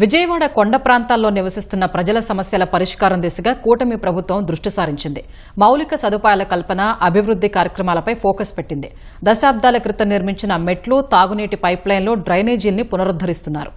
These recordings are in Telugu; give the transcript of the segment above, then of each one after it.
విజయవాడ కొండ ప్రాంతాల్లో నివసిస్తున్న ప్రజల సమస్యల పరిష్కారం దిశగా కూటమి ప్రభుత్వం దృష్టి సారించింది. మౌలిక సదుపాయాల కల్పన అభివృద్ది కార్యక్రమాలపై ఫోకస్ పెట్టింది. దశాబ్దాల క్రితం నిర్మించిన మెట్లు తాగునీటి పైప్లైన్లు డ్రైనేజీల్ని పునరుద్దరిస్తున్నారు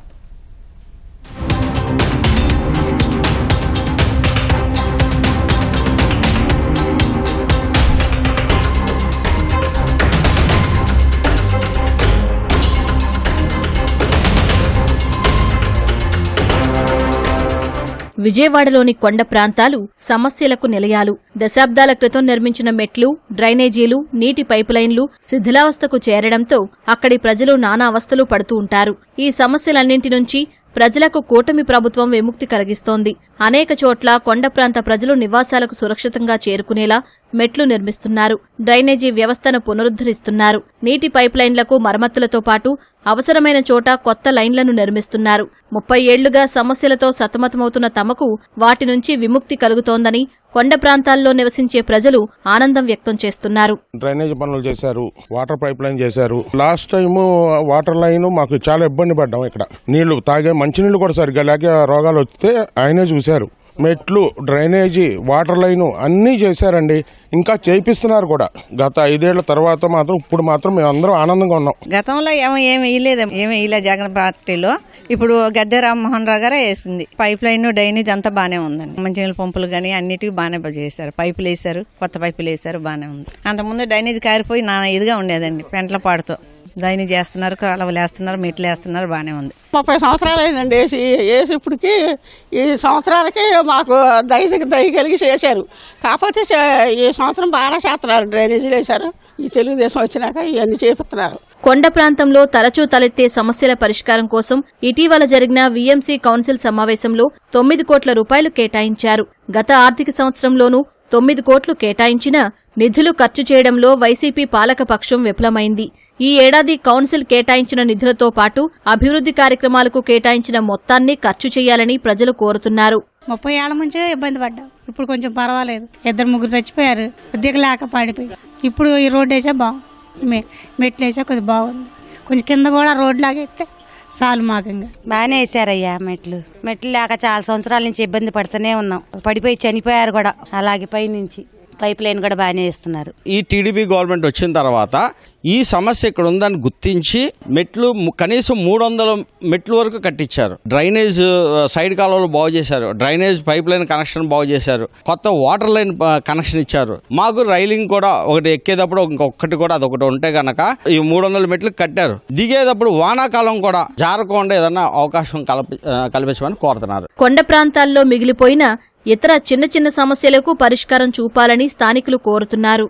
విజయవాడలోని కొండ ప్రాంతాలు సమస్యలకు నిలయాలు. దశాబ్దాల క్రితం నిర్మించిన మెట్లు డ్రైనేజీలు నీటి పైపులైన్లు శిథిలావస్థకు చేరడంతో అక్కడి ప్రజలు నానా అవస్థలు పడుతూ ఉంటారు. ఈ సమస్యలన్నింటి నుంచి ప్రజలకు కూటమి ప్రభుత్వం విముక్తి కలిగిస్తోంది. అనేక చోట్ల కొండ ప్రాంత ప్రజలు నివాసాలకు సురక్షితంగా చేరుకునేలా మెట్లు నిర్మిస్తున్నారు. డ్రైనేజీ వ్యవస్థను పునరుద్ధరిస్తున్నారు. నీటి పైప్లైన్లకు మరమ్మతులతో పాటు అవసరమైన చోట కొత్త లైన్లను నిర్మిస్తున్నారు. ముప్పై ఏళ్ళుగా సమస్యలతో సతమతమవుతున్న తమకు వాటి నుంచి విముక్తి కలుగుతోందని కొండ ప్రాంతాల్లో నివసించే ప్రజలు ఆనందం వ్యక్తం చేస్తున్నారు. డ్రైనేజ్ పనులు చేశారు వాటర్ పైప్ లైన్ చేశారు. లాస్ట్ టైం వాటర్ లైన్ మాకు చాలా ఇబ్బంది పడ్డాం ఇక్కడ. నీళ్ళు తాగే మంచినీళ్ళు కూడా సరిగ్గా లేక రోగాలు వస్తే ఆయనే చూశారు. మెట్లు డ్రైనేజీ వాటర్ లైను అన్నీ చేశారండి. ఇంకా చేయిస్తున్నారు కూడా. గత ఐదేళ్ళ తర్వాత మాత్రం ఇప్పుడు మాత్రం మేము ఆనందంగా ఉన్నాం. గతంలో ఏమో ఏమి వేయలేదు ఏమి వేయలే జగన్ పార్టీలో. ఇప్పుడు గద్దె రామ్మోహన్ రావు గారే వేసింది. పైప్ లైన్ డ్రైనేజ్ అంతా బాగానే ఉందండి. మంచినీళ్ళ పంపులు కానీ అన్నిటికీ బాగానే చేశారు. పైపులు వేశారు కొత్త పైపులు వేశారు బాగానే ఉంది. అంతకుముందు డ్రైనేజ్ కారిపోయి నా ఇదిగా ఉండేదండి పెంటల పాడుతో. డ్రైనేజ్ వేస్తున్నారు కాలువలు వేస్తున్నారు మెట్లు వేస్తున్నారు బాగానే ఉంది. ముప్పై సంవత్సరాలు అయిందండి వేసి వేసి ఇప్పటికి ఈ సంవత్సరాలకి మాకు దయకి దయ కలిగి చేశారు. కాకపోతే ఈ సంవత్సరం బాగా చేస్తున్నారు డ్రైనేజీలు వేశారు. ఈ తెలుగుదేశం వచ్చినాక ఇవన్నీ చేపిస్తున్నారు. కొండ ప్రాంతంలో తరచూ తలెత్తే సమస్యల పరిష్కారం కోసం ఇటీవల జరిగిన వీఎంసీ కౌన్సిల్ సమావేశంలో తొమ్మిది కోట్ల రూపాయలు కేటాయించారు. గత ఆర్థిక సంవత్సరంలోనూ తొమ్మిది కోట్లు కేటాయించినా నిధులు ఖర్చు చేయడంలో వైసీపీ పాలకపక్షం విఫలమైంది. ఈ ఏడాది కౌన్సిల్ కేటాయించిన నిధులతో పాటు అభివృద్ధి కార్యక్రమాలకు కేటాయించిన మొత్తాన్ని ఖర్చు చేయాలని ప్రజలు కోరుతున్నారు. ముప్పై ఏళ్ళ నుంచే ఇబ్బంది పడ్డాం. ఇప్పుడు కొంచెం పర్వాలేదు. ఇద్దరు ముగ్గురు చచ్చిపోయారు. దిగలేక పాడిపోయి. ఇప్పుడు ఈ రోడ్డు వేసా బాగుంది మె మెట్లు వేసా కొద్దిగా బాగుంది. కొంచెం కింద కూడా రోడ్ లాగా ఎత్తే చాలు మాకు ఇంకా బాగానే వేసారయ్యా మెట్లు. మెట్లు లేక చాలా సంవత్సరాల నుంచి ఇబ్బంది పడుతూనే ఉన్నాం. పడిపోయి చనిపోయారు కూడా. అలాగే పై నుంచి పైప్ లైన్ కూడా బాగానే వేస్తున్నారు ఈ టీడీపీ గవర్నమెంట్ వచ్చిన తర్వాత ఈ సమస్య ఇక్కడ ఉందని గుర్తించి మెట్లు కనీసం మూడు వందల మెట్లు వరకు కట్టించారు. డ్రైనేజ్ సైడ్ కాలువలు బాగు చేశారు. డ్రైనేజ్ పైప్ లైన్ కనెక్షన్ బాగు చేశారు. కొత్త వాటర్ లైన్ కనెక్షన్ ఇచ్చారు. మాకు రైలింగ్ కూడా ఒకటి ఎక్కేటప్పుడు ఇంకొకటి కూడా అదొకటి ఉంటే గనక ఈ మూడు వందల మెట్లు కట్టారు. దిగేటప్పుడు వానాకాలం కూడా జారకుండా ఏదన్నా అవకాశం కల్పి కల్పించమని కోరుతున్నారు. కొండ ప్రాంతాల్లో మిగిలిపోయిన ఇతర చిన్న చిన్న సమస్యలకు పరిష్కారం చూపాలని స్థానికులు కోరుతున్నారు.